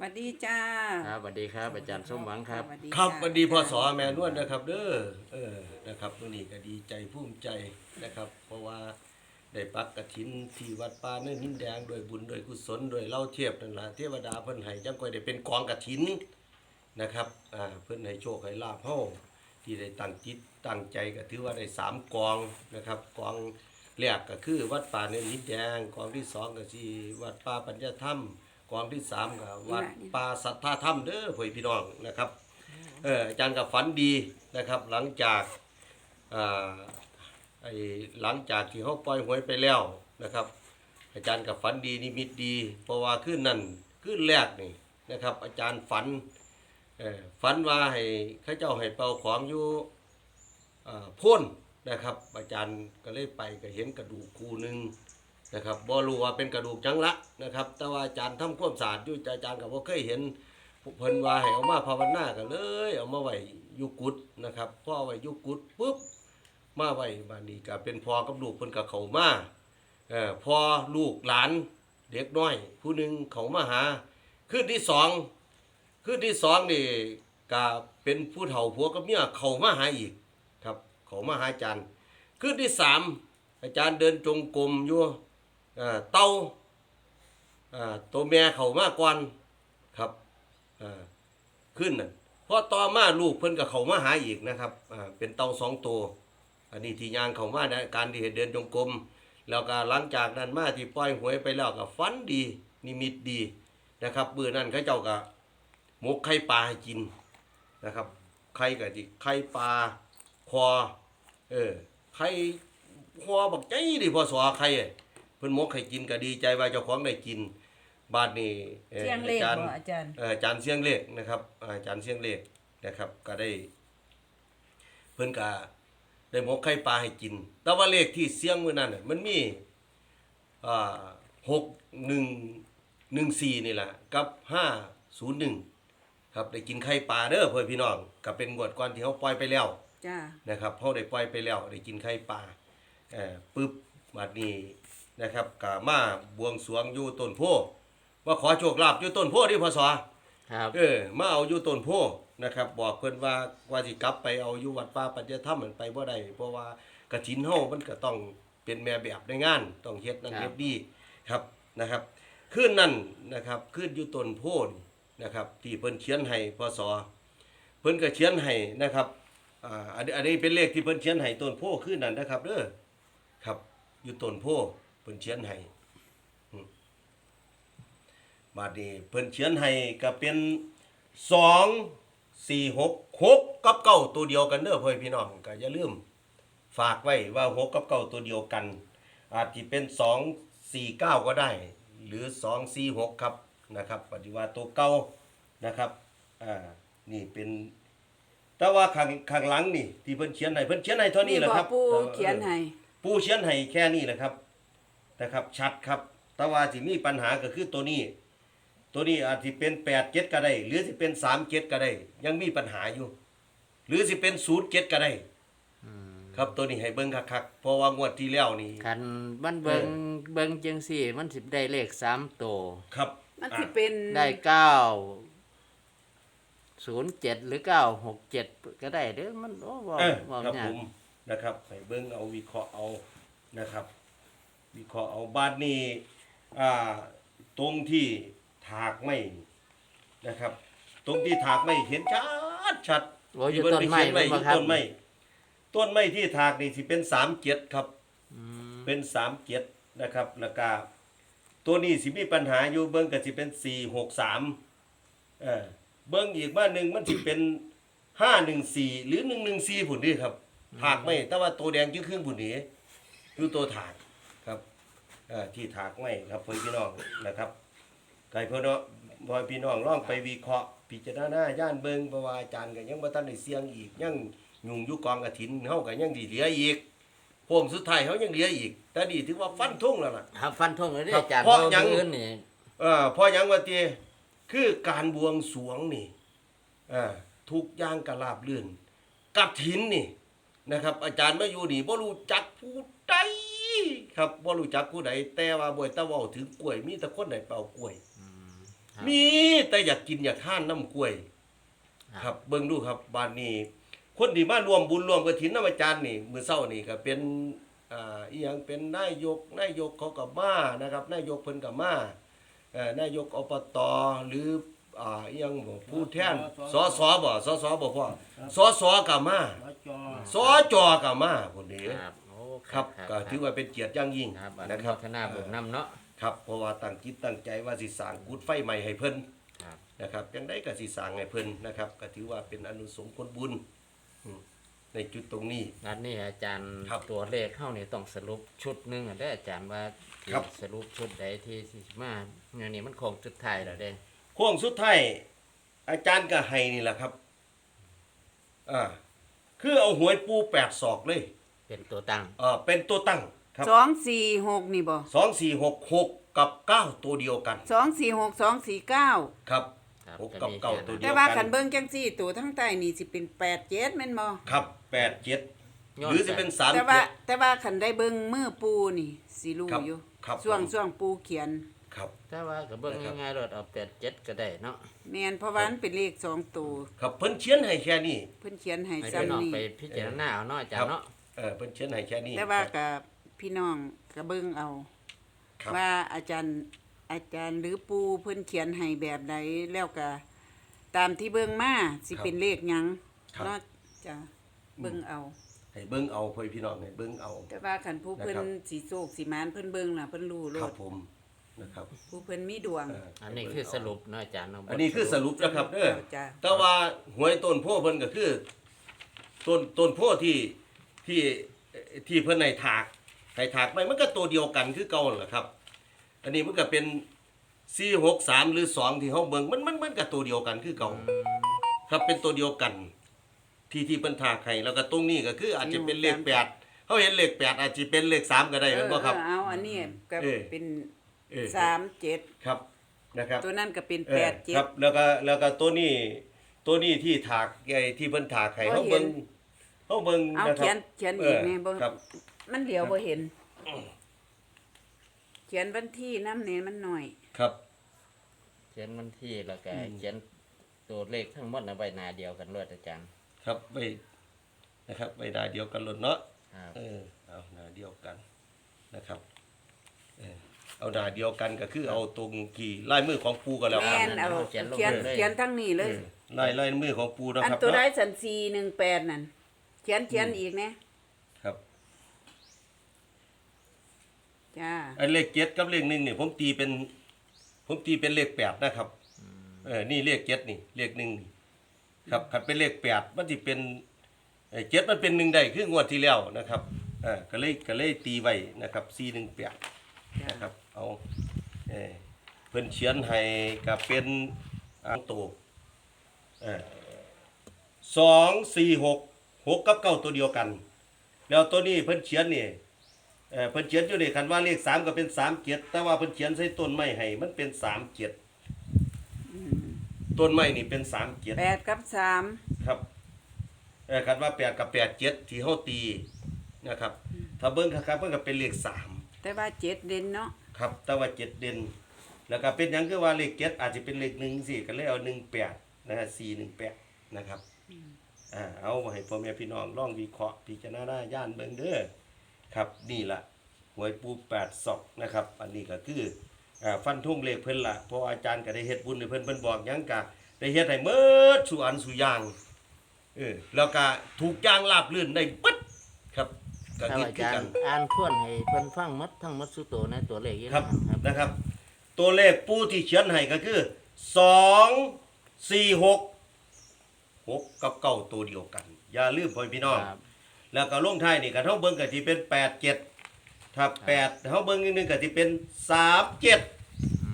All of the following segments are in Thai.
สวัสดีจ้าครับสวัสดีครับอาจารย์ส้มหวังครับสวัสดีครับจ้าวันดีพอสอแม่นวลนะครับเด้อเออนะครับวันนี้ก็ดีใจภูมิใจนะครับ เพราะว่าได้ปักกระถินที่วัดป่าเนินหินแดงโดวยบุญโดวยกุศลโดวยเล่าเทียบนั่นล่ะเทวดาเพิ่นให้จังค่อยได้เป็นกองกระถินนะครับอ่าเพิ่นให้โชคให้ลาภเฮาที่ได้ตั้งจิตตั้งใจก็ถือว่าได้สามกองนะครับกองแรกก็คือวัดป่าเนินหินแดงกองที่สองก็สิวัดป่าปัญญาธรรม กองที่สามก็วัดป่าสัทธาธรรมเด้อพ่อพี่น้องนะครับเอออาจารย์กับฝันดีนะครับ หลังจากอ่าไอ้หลังจากที่เขาปล่อยหวยไปแล้วนะครับ อาจารย์กับฝันดีนิมิตดี เพราะว่าขึ้นนั่นขึ้นแรกนี่นะครับ อาจารย์ฝันเออฝันว่าให้เข้าเจ้าให้เป่าของอยู่อ่าพ่นนะครับ อาจารย์ก็เลยไปก็เห็นกระดูกคู่หนึ่ง นะครับบ่รู้ว่าเป็นกระดูกจังละนะครับ แต่ว่าอาจารย์ทำความสะอาดอยู่อาจารย์ก็บ่เคยเห็นเพิ่นว่าให้เอามาภาวนากันเลย เอามาไว้อยู่กุดนะครับพอเอาไว้อยู่กุดปุ๊บมาไว้บานนี้ก็เป็นพ่อกับลูกเพิ่นก็เข้ามาเอ่อพ่อลูกหลานเด็กน้อย ผู้หนึ่งเขามาหาคืนที่สองคืนที่สองนี่ก็เป็นผู้เฒ่าผัวกับเมียเขามาหาอีกครับ เขามาหาอาจารย์คืนที่สามอาจารย์เดินจงกรมอยู่ เอ่อเต้าอ่าตัวแม่เข้ามาก่อนครับอ่าขึ้นน่ะพอต่อมาลูกเพิ่นก็เข้ามาหาอีกนะครับอ่าเป็นเต่าสองตัวอันนี้ที่ย่างเข้ามาในการที่เดินจงกรมแล้วก็หลังจากนั้นมาที่ปล่อยหวยไปแล้วก็ฝันดีนิมิตดีนะครับมื้อนั้นเขาเจ้าก็หมกไข่ปลาให้กินนะครับไข่ก็สิไข่ปลาคอเออไข่คอบักใจดิพอสอไข่ เพิ่นหมกให้กินก็ดีใจว่าเจ้าของได้กินบาดนี้อ่อเสียงเลขอาจารย์บ่อาจารย์เอ่ออาจารย์เสียงเลขนะครับอ่าอาจารย์เสียงเลขนะครับ ก็ได้ เพิ่นก็ได้หมกไข่ปลาให้กิน แต่ว่าเลขที่เสียงมื้อนั้นน่ะมันมีอ่าหกหนึ่งหนึ่งสี่นี่แหละกับห้าศูนย์หนึ่งครับได้กินไข่ปลาเด้อเพื่อนพี่น้องก็เป็นงวดก่อนที่เขาปล่อยไปแล้วจ้านะครับเขาได้ปล่อยไปแล้วได้กินไข่ปลาเอ่อปึ๊บบัดนี้ นะครับก็มาบวงสรวงอยู่ต้นโพว่าขอโชคลาภอยู่ต้นโพดิพศครับเออมาเอาอยู่ต้นโพนะครับ บอกเพิ่นว่าว่าสิกลับไปเอาอยู่วัดป่าปัจจธรรมมันไปบ่ได้เพราะว่ากฐินเฮามันก็ต้องเป็นแม่แบบในงานต้องเฮ็ดนั่นเฮ็ดนี่ครับนะครับคืนนั้นนะครับคืนอยู่ต้นโพนี่นะครับ ที่เพิ่นเขียนให้พศเพิ่นก็เขียนให้นะครับอ่าอันนี้อันนี้เป็นเลขที่เพิ่นเขียนให้ต้นโพคืนนั้นนะครับเด้อครับอยู่ต้นโพเพิ่นเขียนให้บาดนี้เพิ่นเขียนให้ก็เป็นสองสี่หกหกกับเก้าตัวเดียวกันเด้อพ่อพี่น้องก็อย่าลืม ฝากไว้ว่าหกกับเก้าตัวเดียวกัน อาจจะเป็นสองสี่เก้าก็ได้ หรือสองสี่หกครับนะครับปฏิวัติตัวเก้านะครับอ่านี่เป็นแต่ว่าข้างข้างหลังนี่ที่เพิ่นเขียนให้เพิ่นเขียนให้เท่านี้แหละครับ ปูเขียนให้ปูเขียนให้แค่นี้แหละครับ นะครับ ชัดครับแต่ว่าที่มีปัญหาก็คือตัวนี้ ตัวนี้อาจจะเป็นแปดเจ็ดก็ได้ หรือสิเป็นสามเจ็ดก็ได้ ยังมีปัญหาอยู่ หรือสิเป็นศูนย์เจ็ดก็ได้ครับตัวนี้ให้เบิ้งคักๆเพราะว่างวดที่แล้วนี่คันมันเบิงเบิงจังสี่ มันสิได้เลขสามตัวครับมันสิเป็นได้เก้าศูนย์เจ็ดหรือเก้าหกเจ็ดก็ได้เด้อมันโอ้บอเออบอกครับยาผกมนะครับให้เบิ้งเอาวิเคราะห์เอานะครับ วิเคราะห์เอาบาดนี้อ่าตรงที่ถากไม่นะครับ ตรงที่ถากไม่เห็นชัดชัดโอ้ยอยู่ต้นไม้ที่เพิ่มันปบ่เขียนครับต้นไม้ต้นไม้ที่ถากนี่สิเป็นสามเจ็ดครับอืมเป็นสามเจ็ดนะครับแล้วก็ตัวนี้สิมีปัญหาอยู่เบิ้งก็สิเป็นสี่หกสามเออเบิ้งอีกบ้านหนึ่งมันสิเป็นห้าหนึ่งสี่หรือหนึ่งหนึ่งสี่ผุนนี่ครับถากไม่แต่ว่าตัวแดงยิ่งขึ้นผุนนี้คือตัวถากครับ เอ่อที่ถากไม่ครับพ่อพี่น้องนะครับไก่พ่อเนาะพ่อพี่น้องลองไปวิเคราะห์พิจารณาย่านเบิ้งเพราะว่าอาจารย์ก็ยังบ่ทันได้เสียงอีกยังยุ่งอยู่กองกระถินเฮาก็ยังดีเหลืออีกผมสุดท้ายเขายังเหลืออีก แต่ดีถือว่าฟันทุ่งแล้วล่ะ ครับฟันทงเลยเด้ครับอาจารย์เพราะยัง อื่นนี่เออเพราะหยังว่าเตียคือการบวงสรวงนี่อ่าทุกอย่างกระลาบเลื่อนกัดหินนี่นะครับ อาจารย์มาอยู่นี่บ่รู้จักผู้ใด ครับบ่รู้จักผู้ใดแต่ว่าบ่อยตะเว้าถึงกล้วย มีแต่คนใดเป่ากล้วยครับมีแต่อยากกินอยากทานน้ำกล้วยครับครับเบิ่งดูครับบ้านนี้ คนที่มารวมบุญรวมกฐินน้ำอาจารย์นี่มื้อเช้านี่ก็เป็นอ่าอีหยังเป็นนายกนายกเขาก็มานะครับ นายกเพิ่นก็มาเอ่อนายกอบตหรืออ่าอีหยังบ่ผู้แทนสสบ่สสบ่พ่อสสก็มาแล้วจอสจก็มาพุ่นนี้ครับโอ้ ครับก็ถือว่าเป็นเกียรติอย่างยิ่งครับอนุนะคโมรับทนาบุญนำเนาะครับเพราะว่าตั้งจิตตั้งใจว่าสิสร้างกุดไฟใหม่ให้เพิ่นครับนะครับจังได้ก็สิสร้างให้เพิ่นนะครับก็ถือว่าเป็นอนุสงฆ์ผลบุญอืมในจุดตรงนี้นัดนี้อาจารย์ครับตัวเลขเข้านี่ต้องสรุปชุดหนึงอะได้ออาจารย์ว่าที่ครับสรุปชุดใดที่สิมาเนี่ยนี่มันคงจุดท้ายแล้วเด้โค้งสุดท้ายอาจารย์ก็ให้นี่แหละครับอ่าคือเอาหวยปูแปดศอกเลย เป็นตัวตั้งอ่าเป็นตัวตั้งครับสองสี่หกนี่บ่สองสี่หกหกกับเก้าตัวเดียวกันสองสี่หกสองสี่เก้าครับครับหกก็กับมีเก้าแค่ตัวนั้นเดีแต่ยวว่ากัขันน เบิ้งจังสี่ตัวทั้งใต้นี่สิเป็นแปดเจ็ดแม่นบ่ครับแปดเจ็ดย้อน หรือจะเป็นสามแต่ว่าเจ็ด แต่ว่าขันได้เบิ้งมือปูนี่สิรู้ครับอยู่ครับช่วงผม ช่วงปูเขียนครับแต่ว่าก็เบิ่งนะครับ ง่ายๆรถเอาแปดเจ็ดก็ได้เนาะแม่นเพราะว่ามันเป็นเลขสองตัว ครับเพิ่นเขียนให้แค่นี้ เพิ่นเขียนให้ให้พี่น้องซ้ำนี่ไปพิจารณาเอาเนาะอาจารย์เนาะ เออเพิ่นเขียนให้แค่นี้แต่ว่ากับพี่น้องก็เบิ้งเอา ครับ ว่าอาจารย์อาจารย์หรือปูเพิ่นเขียนให้แบบใดแล้วก็ตามที่เบิ่งมาสิเป็นเลขหยังครับ เนาะจ้ะเบิ่งเอา ให้เบิ่งเอาเพื่อพี่น้องให้เบิ่งเอา แต่ว่าคันผู้เพิ่นนะครับ สิโศกสิมานเพิ่นเบิ่งล่ะเพิ่นรู้โลครับดผมนะครับผู้เพิ่นมีดวง เอันนี้คือสรุปเนาะอาจารย์เนาะอันนี้คือสรุปนะครับเด้อจ้ะ แต่ว่าหวยต้นโพธิ์เพิ่นก็คือ ต้นต้นโพธิ์ที่ ที่ที่เพิ่นให้ถากให้ถากไปมันก็ตัวเดียวกันคือเก่านั่นแหละครับ อันนี้มันก็เป็น463หรือ2ที่เฮาเบิ่งมันมันมันก็ตัวเดียวกันคือเก่าครับเป็นตัวเดียวกัน ที่ที่เพิ่นถากให้แล้วก็ตรงนี้ก็คืออาจจะเป็นเลขแปดเฮาเห็นเลขแปดอาจจะเป็นเลขสามก็ได้เอแม่อนบ่ครับเออเอาอันนี้ก็เออเป็นเออสามเจ็ดครับนะครับตัวนั้นก็เป็นเอแปอดเจ็คดรับแล้วก็แล้วก็ตัวนี้ตัวนี้ที่ถากไอ้ที่เพิ่นถากให้บ่เฮาเห็เบิ่นง เฮาเบิ่งเอานะครับ เขียนเขียนอีกแม่บ่ครับ มันเหลียวบ่เห็น เขียนวันที่น้ำเนี่ยมันหน่อย ครับ เขียนวันที่แล้วก็อืม เขียนตัวเลขทั้งหมดในใบหน้าเดียวกันเลยอาจารย์ครับไว้นะครับไว้หน้าเดียวกันหล่นเนาะ ครับเออเอาหน้าเดียวกันนะครับเออเอาหน้าเดียวกันก็คือเอาตรงกี่ลายมือของปูก็แล้วกัแม่นนเอาเขียนลงเขียนเลยเขียนทั้งนี้เลยลายลายมือของปูนะอันครับตัวได้เนาะสันสี่หนึ่งแปดนั่นเขียนเขียนอีกนะครับจ้าไอ้เลขเจ็ดกับเลขหนึ่งนี่ผมตีเป็น ผมตีเป็นเลขแปดนะครับเออนี่เลขเจ็ดนี่เลขหนึ่งนี่ครับขัดเป็นเลขแปดมันจะเป็นเอ่อเจ็ดมันเป็นหนึ่งได้คืองวดที่แล้วนะครับเอ่าก็เลยก็เลยตีไว้นะครับสี่หนึ่งแปดจ้านะครับเอาเออเพิ่นเขียนให้กับเป็นอังโตเออสองสี่หก หกกับเก้าตัวเดียวกัน แล้วตัวนี้เพิ่นเขียนนี่เออเพิ่นเขียนอยู่ในคันว่าเลขสามก็เป็นสามเจ็ดแต่ว่าเพิ่นเขียนใส่ต้นไม้ให้มันเป็นสามเจ็ดต้นไม้นี่เป็นสามเจ็ดแปดกับสามครับเออคันว่าแปดกับแปดเจ็ดที่เฮาตีนะครับ ถ้าเบิ่งคักๆเพิ่นก็เป็นเลขสามแต่ว่าเจ็ดเด่นเนาะครับ แต่ว่าเจ็ดเด่นแล้วก็เป็นหยังคือว่าเลขเจ็ดอาจจะเป็นเลขหนึ่งสิก็เลยเอาหนึ่งแปดนะฮะสี่หนึ่งแปดนะครับ อ่าเอามาให้พ่อแม่พี่น้องลองวิเคราะห์พิจารณาย่านเบิ่งเด้อครับนี่ล่ะหวยปูแปดศอกนะครับ อันนี้ก็คืออ่าฟันทุ่งเลขเพิ่นละเพราะอาจารย์ก็ได้เฮ็ดบุญให้เพิ่นเพิ่นบอกหยังกะได้เฮ็ดให้เมิดสู่อันสู่อย่างเออแล้วก็ถูกอย่างราบรื่นได้ปึ๊ดครับก็ถ้าคิดอาคือจารกัน ย์อ่านทวนให้เพิ่นฟังหมดทั้งหมดสุตัวในตัวเลขอยู่ครับนะครับนะครับ ตัวเลขปูที่เขียนให้ก็คือสองสี่หก หกกับเก้าตัวเดียวกัน อย่าลืมพ่อพี่น้อง ครับ แล้วก็ลงท้ายนี่ก็เท่าเบิ้งก็ที่เป็นแปดเจ็ดถ้าแปดเท่าเบิ้งนิดนึงก็ที่เป็นสามเจ็ด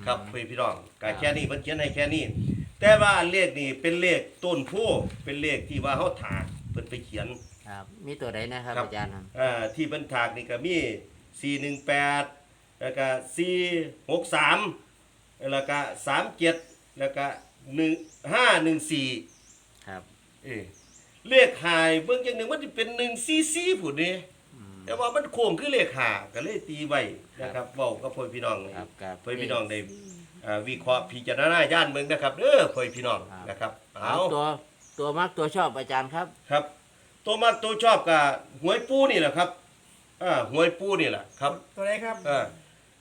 ครับพ่อพี่น้องก็แค่นี้เพิ่นเขียนให้แค่นี้ แต่ว่าเลขนี่เป็นเลขต้นโพเป็นเลขที่ว่าเขาถากเพิ่นไปเขียน ครับ มีตัวใดนะครับครับอาจารย์ครับ อ่าที่บรรทากนี่ก็มี 418 แล้วก็463 แล้วก็37 แล้วก็1514 ครับ เออเลขหายเบิ่งอย่างหนึ่งมันจะเป็น144ผู้นี้แต่ว่ามันโค้งคือเลขหาก็เลยตีไว้นะครับเว้ากับพ่อพี่น้องครับครับพ่อพี่น้องได้อ่าวิเคราะห์พิจารณาย่านเมืองนะครับเด้อพ่อพี่น้องนะครับเอาเอาตัวตัวมักตัวชอบอาจารย์ครับ ครับ ตัวมากตัวชอบกับหวยปูนี่แหละครับอ่าหวยปูนี่แหละครับตัวไหนครับ อ่า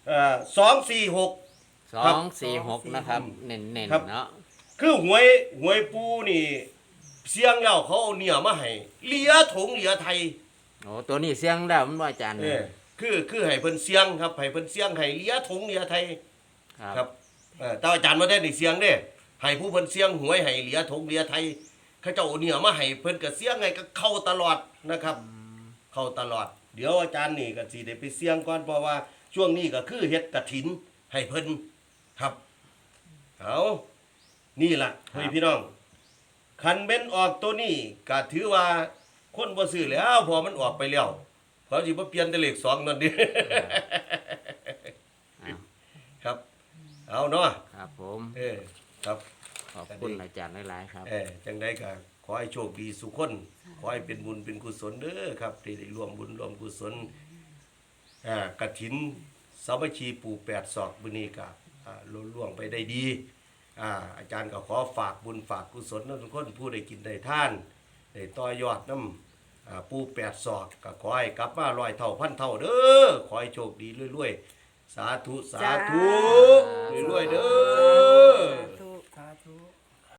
อ่าสองสี่หกสครัอบงสี่หกนะครับ เน้นเน้นครับเนาะ คือหวยหวยปูนี่ เสียงแล้วเขาเอาเนี่ยมาให้เหลียถงเหลียไทยโอ้ตัวนี้เสียงแล้วมันว่าอาจารย์เออคือคือให้เพิ่นเสียงครับให้เพิ่นเสียงให้เหลียถงเหลียไทยครับครับเออแต่อาจารย์มาได้ในเสียงเด้ให้ผู้เพิ่นเสียงหวยให้เหลียถงเหลียไทยเขาเจ้าเอาเนี่ยมาให้เพิ่นก็เสียงไงก็เข้าตลอดนะครับ เข้าตลอด เดี๋ยวอาจารย์นี่ก็สิได้ไปเสียงก่อนเพราะว่าช่วงนี้ก็คือเฮ็ดกฐินให้เพิ่นครับเอานี่ล่ะเฮ้ยพี่น้อง คันเบ้นออกตัวนี้ก็ถือว่าคนบ่ซื้อแล้วเพอมันออกไปแล้วเขาสิบ่เปลี่ยนแต่เลขสองนั่นดิอ้าวครับ เอาเนาะครับผมเออครับขอบคุณอาจารย์หลายๆครับเออจังได้ก็ขอให้โชคดีสุขคน ขอให้เป็นบุญเป็นกุศลเด้อครับที่ได้ร่วมบุญร่วมกุศลอ่ากฐินสามัคคีปู่แปดศอกบุนี้ก็อ่าลุล่วงไปได้ดี อ่าอาจารย์ก็ขอฝากบุญฝากกุศลทุกคนผู้ได้กินได้ท่านได้ต่อยอดน้ำอ่าปู่แปดศอกก็ขอให้กลับมาร้อยเท่าพันเท่าเด้อขอให้โชคดีรวยๆสาธุสาธุรวยๆเด้อ